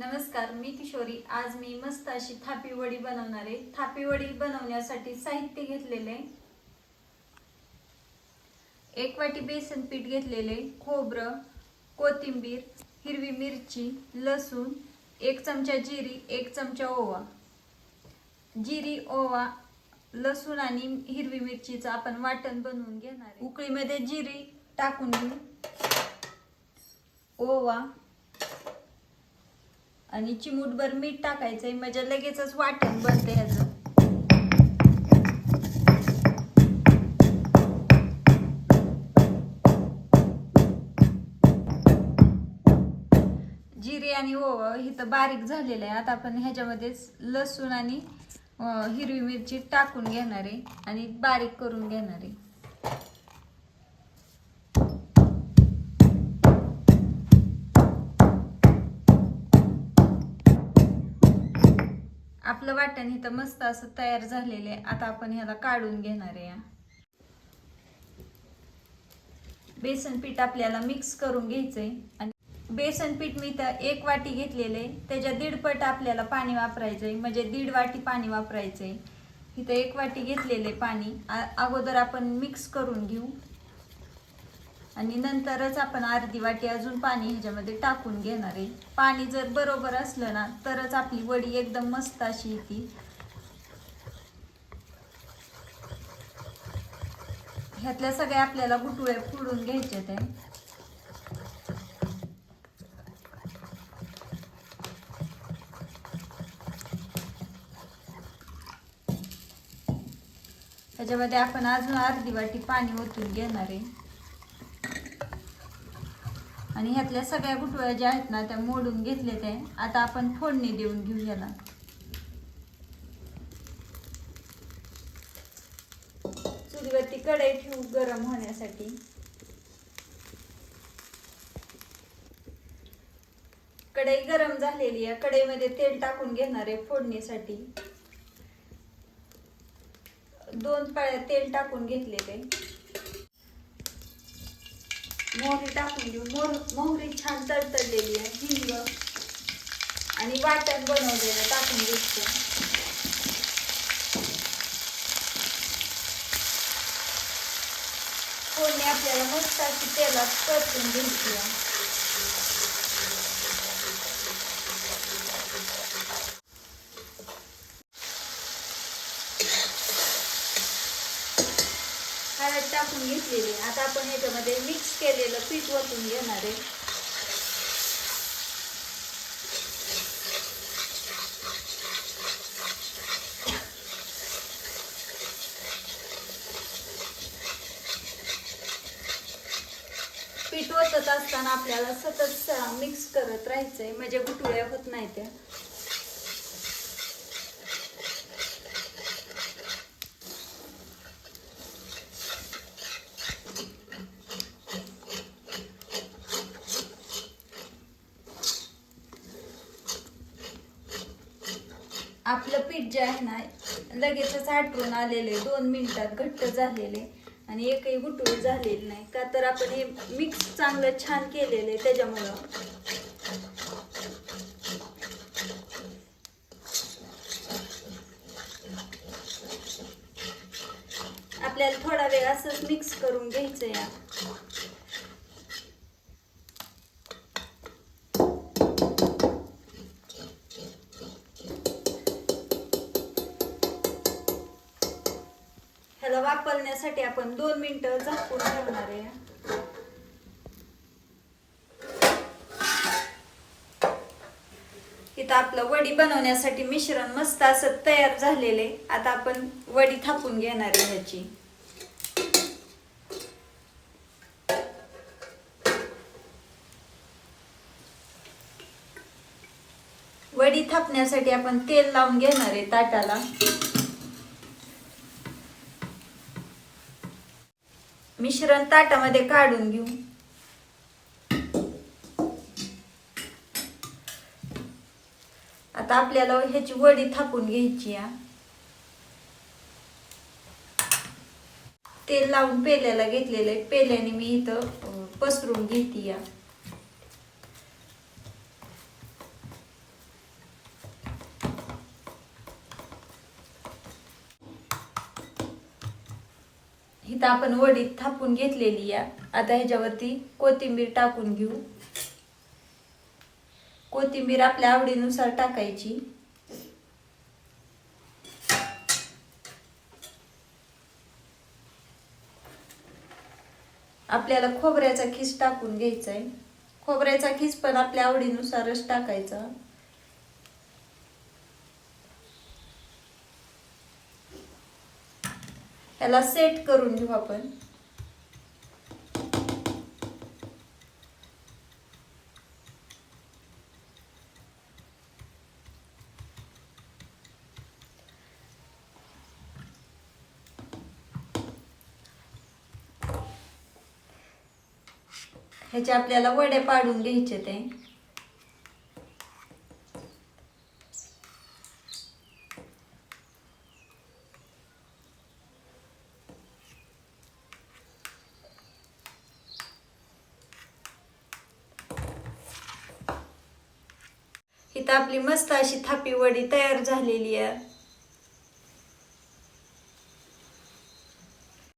नमस्कार मी किशोरी. आज मी मस्त अशी थापी वडी बनवणार आहे. थापी वडी बनवण्यासाठी साहित्य घेतलेले एक वाटी बेसन पीठ घेतलेले खोबरं कोथिंबीर हिरवी मिरची लसूण एक चमचा जिरी एक चमचा ओवा. जिरी ओवा लसूण आणि हिरवी मिरचीचं आपण वाटण बनवून घेणार उकळीमध्ये जिरी टाकून घेऊ. ओवा आणि चिमूटभर मीठ टाकायचंय म्हणजे लगेचच वाटण बनते ह्याचं. जिरे आणि ओवा इथं बारीक झालेलं आहे. आता आपण ह्याच्यामध्येच लसूण आणि हिरवी मिरची टाकून घेणार आहे आणि बारीक करून घेणार आहे. आपलं वाटण इथं मस्त असं तयार झालेलं आहे. आता आपण ह्याला काढून घेणार आहे. बेसन पीठ आपल्याला मिक्स करून घ्यायचंय. आणि बेसन पीठ मी तर एक वाटी घेतलेले त्याच्या दीडपट आपल्याला पाणी वापरायचंय. म्हणजे दीड वाटी पाणी वापरायचंय. इथं एक वाटी घेतलेले पाणी. अगोदर आपण मिक्स करून घेऊ. आणि नंतरच आपण अर्धी वाटी अजून पाणी ह्याच्यामध्ये टाकून घेणार आहे. पाणी जर बरोबर असलं ना तरच आपली वडी एकदम मस्त अशी येते. ह्यातल्या सगळ्या आपल्याला गुटुळे फोडून घ्यायचे ते. त्याच्यामध्ये आपण अजून अर्धी वाटी पाणी ओतून घेणार आहे. आणि ह्यातल्या सगळ्या गुटव्या ज्या आहेत ना त्या मोडून घेतलेत आहे आता आपण फोडणी देऊन घेऊ याला. चुलीवरती कढई ठेवू गरम होण्यासाठी. कढई गरम झालेली आहे. कढईमध्ये तेल टाकून घेणार आहे फोडणीसाठी. दोन पाळ्या तेल टाकून घेतलेले. मोहरी टाकून देऊ मोर मोहरी छान तडतडलेली आहे हिंग आणि वाटण बनवलेलं टाकून घेतलं फोडणी आपल्याला मस्त अशी तेलात परतून घ्यायची आहे. हळद टाकून घेतलेली आता आपण याच्यामध्ये मिक्स केलेलं पीठ वतून घेणार आहे. पीठ वतत असताना आपल्याला सतत मिक्स करत राहायचंय. म्हणजे गुटुळ्या होत नाही त्या आपलं पीठ जे आहे ना लगेचच आटरून आलेले दोन मिनिटात घट्ट झालेले आणि एकही गुटूळ झालेली नाही. का तर आपण हे मिक्स चांगलं छान केलेले त्याच्यामुळं. आपल्याला थोडा वेळ असंच मिक्स करून घ्यायचं या त्याला वापरण्यासाठी आपण दोन मिनटं झाकून ठेवणार आहे. इथं आपलं वडी बनवण्यासाठी मिश्रण मस्त असं तयार झालेले आता आपण वडी थापून घेणार आहे ह्याची. वडी थापण्यासाठी आपण तेल लावून घेणार आहे ताटाला. मिश्रण ताटामध्ये काढून घेऊ. आता आपल्याला ह्याची वडी थापून घ्यायची या तेल लावून पेल्याला घेतलेलं आहे. पेल्याने मी इथं पसरून घेते या इथं आपण वडी थापून घेतलेली आहे आता ह्याच्यावरती कोथिंबीर टाकून घेऊ. कोथिंबीर आपल्या आवडीनुसार टाकायची. आपल्याला खोबऱ्याचा खीस टाकून घ्यायचा आहे खोबऱ्याचा खीस पण आपल्या आवडीनुसारच टाकायचा. याला सेट करून घेऊ आपण. ह्याचे आपल्याला वडे पाडून घ्यायचे ते. इथं आपली मस्त अशी थापी वडी तयार झालेली आहे.